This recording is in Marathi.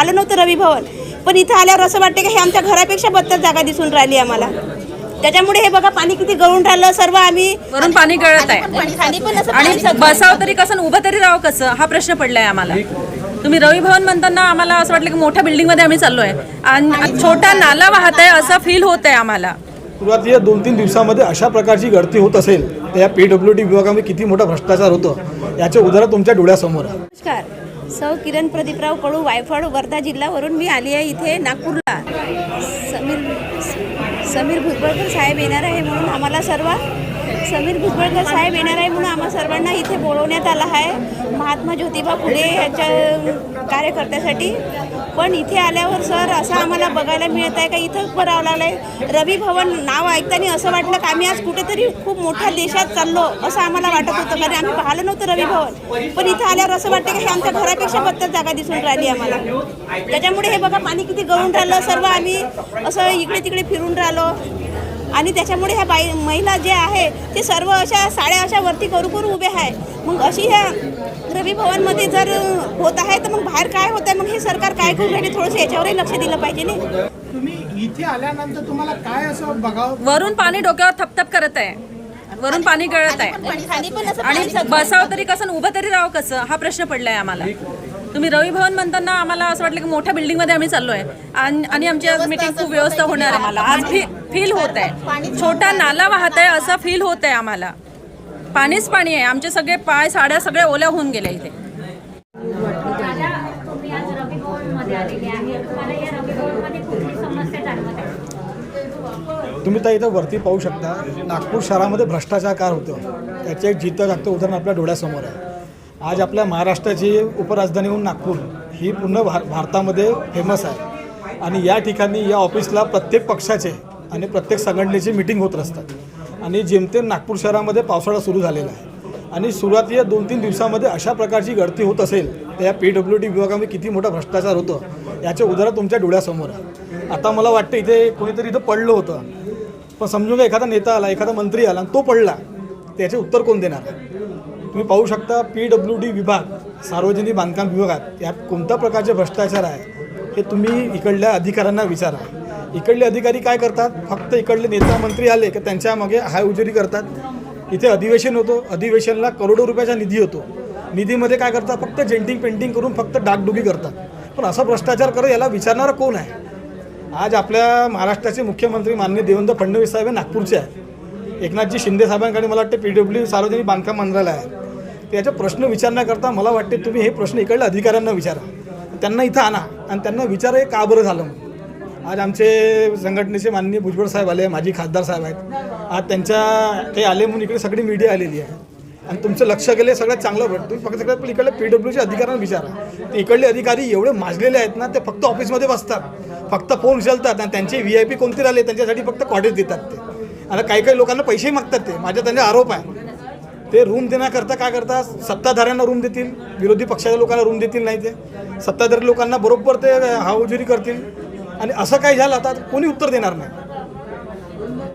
पाहिलं नव्हतं रवी भवन. पण इथं आल्यावर असं वाटतं की हे आमच्या घरापेक्षा बत्तर जागा दिसून राहिली आम्हाला. त्याच्यामुळे हे बघा पाणी किती गळून राहिलं सर्व आम्ही वरून पाणी गळत आहे. खाली पण असं आणि बसावं तरी कसं आणि उभं तरी राहावं कसं? हा प्रश्न पडलाय आम्हाला. तुम्ही रवी भवन म्हणताना आम्हाला असं वाटलं की मोठ्या बिल्डिंगमध्ये आम्ही चाललोय. आणि छोटा नाला वाहत आहे असं फील होत आहे आम्हाला. सुरुवातीच्या दोन तीन दिवसामध्ये अशा प्रकारची गळती होत असेल तर या पी डब्ल्यू डी विभागामध्ये किती मोठा भ्रष्टाचार होतो? याचे उदाहरण तुमच्या डोळ्यासमोर आहे. नमस्कार. सौ किरण प्रदीपराव कडू वायफळ वर्धा जिल्ह्यावरून मी आली आहे इथे नागपूरला. समीर समीर भुजबळकर साहेब येणार आहे म्हणून आम्हाला सर्व समीर भुजबळकर साहेब येणार आहे म्हणून आम्हा सर्वांना इथे बोलवण्यात आलं आहे. महात्मा ज्योतिबा फुले यांच्या कार्यकर्त्यासाठी पण इथे आल्यावर सर असं आम्हाला बघायला मिळत आहे का? इथं करावं लागलं आहे रवी भवन नाव ऐकताना असं वाटलं की आम्ही आज कुठेतरी खूप मोठ्या देशात चाललो असं आम्हाला वाटत होतं. कारण आम्ही पाहिलं नव्हतं रवी भवन. पण इथं आल्यावर असं वाटतं की हे आमच्या घरापेक्षा बद्दल जागा दिसून राहिली आम्हाला. त्याच्यामुळे हे बघा पाणी किती गळून राहिलं. सर्व आम्ही असं इकडे तिकडे फिरून राहिलो. आणि त्याच्यामुळे ह्या बाई महिला जे आहे ते सर्व अशा साड्या अशा वरती करू करू उभे आहे. मग अशी ह्या रवी भवनमध्ये जर होत आहे तर मग बाहेर काय होत आहे? मग हे सरकार काय करून राहिले? थोडंसं याच्यावरही लक्ष दिलं पाहिजे नाही तुम्ही इथे आल्यानंतर तुम्हाला काय असं बघावं? वरून पाणी डोक्यावर थपथप करत आहे. वरून पाणी गळत आहे. आणि बसावं तरी कसं उभं तरी राहावं कसं? हा प्रश्न पडलाय आम्हाला. तुम्ही रवी भवन म्हणताना आम्हाला असं वाटलं की मोठ्या बिल्डिंगमध्ये आम्ही चाललोय. आणि आणि आमची आज मीटिंग खूप व्यवस्था होणार आहे आम्हाला. आज फील होत आहे. छोटा नाला वाहत आहे असं फील होत आहे आम्हाला. पाणीच पाणी आहे. आमचे सगळे पाय साड्या सगळे ओल्या होऊन गेल्या इथे. तुम्ही तर इथं वरती पाहू शकता. नागपूर शहरामध्ये भ्रष्टाचार कार होतं. त्याचे एक जितं जागतं उदाहरण आपल्या डोळ्यासमोर आहे. आज आपल्या महाराष्ट्राची उपराजधानी होऊन नागपूर ही पूर्ण भार भारतामध्ये फेमस आहे. आणि या ठिकाणी या ऑफिसला प्रत्येक पक्षाचे आणि प्रत्येक संघटनेची मिटिंग होत असतात आणि जेमतेम नागपूर शहरामध्ये पावसाळा सुरू झालेला आहे. आणि सुरुवातीच्या दोन तीन दिवसामध्ये अशा प्रकारची गळती होत असेल तर या पी डब्ल्यू डी विभागामध्ये किती मोठा भ्रष्टाचार होतो याचे उदाहरण तुमच्या डोळ्यासमोर आहे आता मला वाटतं इथे कोणीतरी इथं पडलं होतं. पण समजून का एखादा नेता आला एखादा मंत्री आला आणि तो पडला त्याचे उत्तर कोण देणार तुम्ही पाहू शकता पी डब्ल्यू डी विभाग सार्वजनिक बांधकाम विभागात यात कोणत्या प्रकारचे भ्रष्टाचार आहे हे तुम्ही इकडल्या अधिकाऱ्यांना विचारा. इकडले अधिकारी काय करतात? फक्त इकडले नेता मंत्री आले की त्यांच्या मागे हाय उजेरी करतात. इथे अधिवेशन होतो. अधिवेशनला करोडो रुपयाचा निधी होतो. निधीमध्ये काय करतात? फक्त जेंटिंग पेंटिंग करून फक्त डागडुगी करतात. पण असा भ्रष्टाचार करत याला विचारणारा कोण आहे? आज आपल्या महाराष्ट्राचे मुख्यमंत्री माननीय देवेंद्र फडणवीस साहेब हे नागपूरचे आहेत. एकनाथजी शिंदे साहेबांकडे मला वाटते पी डब्ल्यू सार्वजनिक बांधकाम मंत्रालय आहे. त्याचे प्रश्न विचारण्याकरता मला वाटते तुम्ही हे प्रश्न इकडल्या अधिकाऱ्यांना विचारा. त्यांना इथं आणा आणि त्यांना विचारा हे का बरं झालं म्हणून. आज आमचे संघटनेचे माननीय भुजबळ साहेब आले माजी खासदार साहेब आहेत. आज त्यांच्या ते आले म्हणून इकडे सगळी मीडिया आलेली आहे. आणि तुमचं लक्ष गेले सगळ्यात चांगलं भेट तुम्ही फक्त सगळ्यात पहिले इकडे पी डब्ल्यूच्या अधिकाऱ्यांना विचारा. ते इकडले अधिकारी एवढे माजलेले आहेत ना ते फक्त ऑफिसमध्ये बसतात. फक्त फोन उचलतात आणि त्यांचे व्ही आय पी कोणते राहिले त्यांच्यासाठी फक्त कॉटेज देतात ते. आता काही काही लोकांना पैसेही मागतात ते. माझ्या त्यांचे आरोप आहे. ते रूम देण्याकरता काय करतात सत्ताधाऱ्यांना रूम देतील. विरोधी पक्षाच्या लोकांना रूम देतील नाही ते. सत्ताधारी लोकांना बरोबर ते हावजुरी करतील. आणि असं काही झालं आता? कोणी उत्तर देणार नाही?